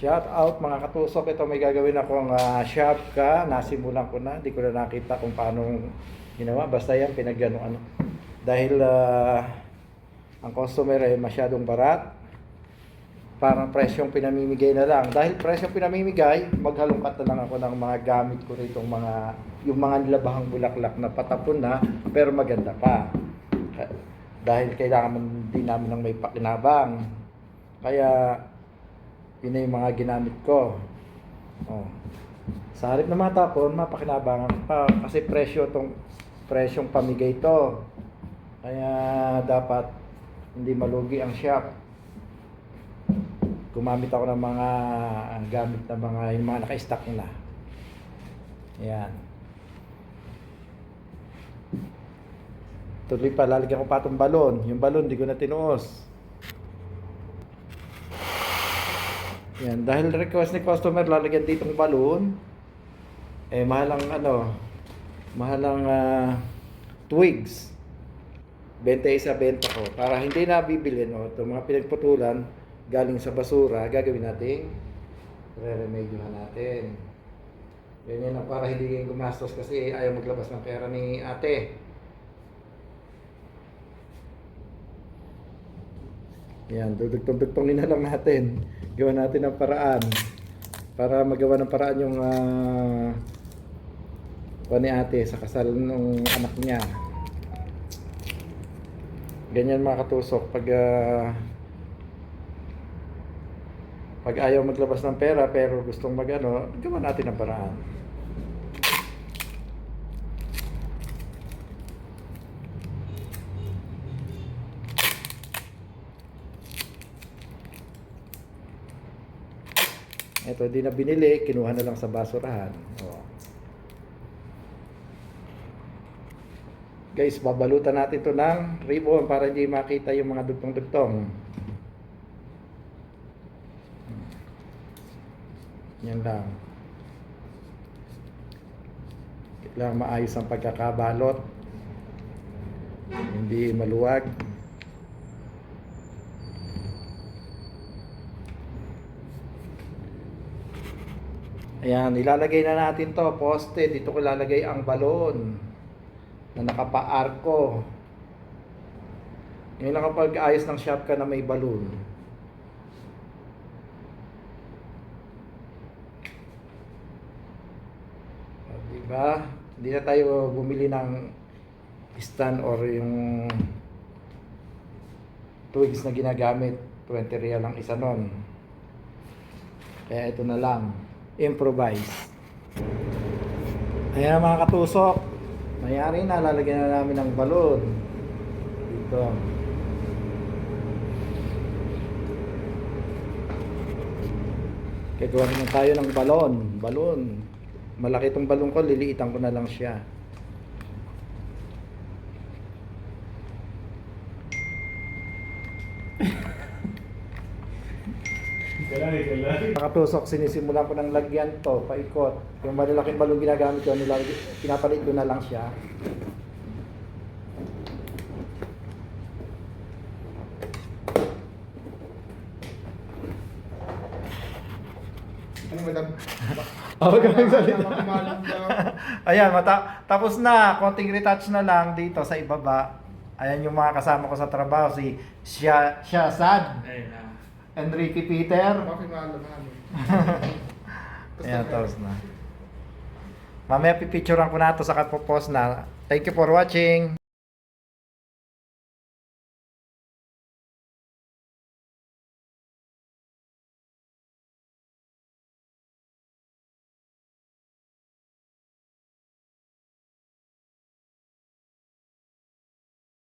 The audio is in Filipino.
Shout out mga katusok. Ito may gagawin akong uh, shop ka. Nasimulan ko na. Hindi ko na nakita kung paano ginawa. Basta yan, pinagano ano. Dahil ah, ang customer ay masyadong barat. Parang presyong pinamimigay na lang. Dahil presyong pinamimigay, maghalongkat na lang ako ng mga gamit ko rito. Mga, yung mga nilabahang bulaklak na patapon na, pero maganda pa. Dahil kailangan din namin ng may pakinabang. Kaya, yun na yung mga ginamit ko. Oh. Sa halip na matapon, mapakinabangan pa kasi presyo tong presyong pamigay to. Kaya dapat hindi malugi ang shop. Gumamit ako ng mga gamit na mga yung mga naka-stock na. Yan. Tuloy pa, lalagyan ko pa itong balon. Yung balon, di ko na tinuos. Yan, dahil request ni customer lalagyan ditong balloon, eh mahalang ano, mahalang ah, twigs. Benta isa benta ko. Para hindi na bibili, no, itong mga pinagputulan galing sa basura, gagawin natin, re-remedyohan natin. Ganyan lang para hindi gumastos kasi ayaw maglabas ng pera ni ate. Yan, dudugtong-dugtongin na lang natin. Gawa natin ng paraan. Para magawa ng paraan yung uh, ni ate sa kasal ng anak niya. Ganyan mga katusok. Pag, ah, pag ayaw maglabas ng pera pero gustong magano, gawa natin ng paraan. Ito, hindi na binili, kinuha na lang sa basurahan. Oh. Guys, babalutan natin to ng ribbon para hindi makita yung mga dugtong-dugtong. Yan lang. Kailangan maayos ang pagkakabalot. Hindi maluwag. Ayan, ilalagay na natin to, poste. Dito ko ilalagay ang balon na nakapaarko. Ngayon lang kapag ayos ng shop ka na may balon. Diba? Hindi na tayo bumili ng stand or yung twigs na ginagamit. 20 real ang isa nun. Kaya ito na lang. Improvise. Ayan mga katusok. Mayari na, lalagyan na namin ng balon. Dito. Gagawa naman tayo ng balon. Balon. Malaki itong balon ko, liliitan ko na lang siya. Kalay, kalay. Mga tusok, sinisimulan ko ng lagyan to, paikot. Yung malalaking balong ginagamit ko, nilalagay, pinapalit ko na lang siya. Ano madam? Oh, ganun salita. Ayan, mata tapos na. Konting retouch na lang dito sa ibaba. Ayan yung mga kasama ko sa trabaho. Si Shia, Shazad, Ayun na. Enrique Peter. Makimalang namin. Ayan, tapos na. Mamaya pipicturean ko na ito sa post na. Thank you for watching.